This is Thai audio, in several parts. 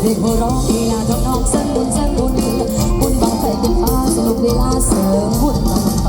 เพลงโคร้องลีลาทำนองสั้นบุญสั้นบุญบุญบังไฟติดฟ้าสนุกเวลาเสริมบุญบังไฟ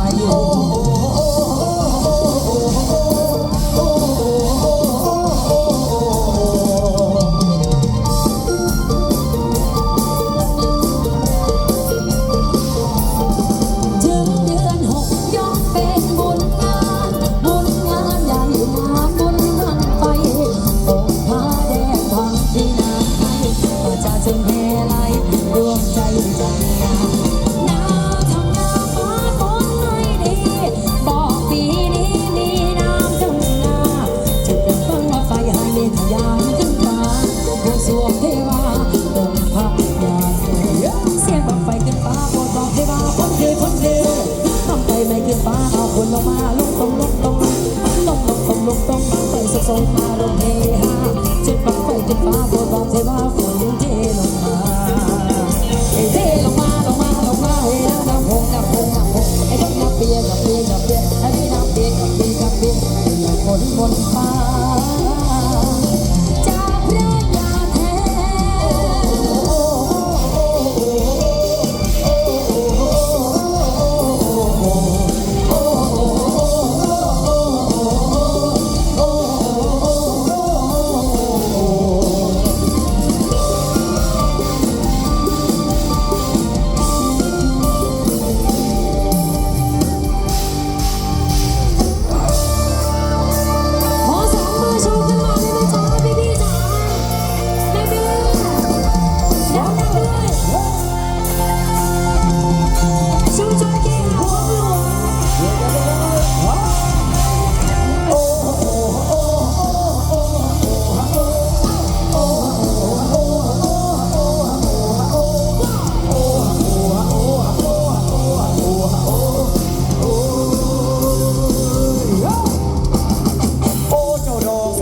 ส่งมาลงเฮฮาเจ็บปังไฟเจ็บฟ้าบนบอกเทวาฝนเทลงมา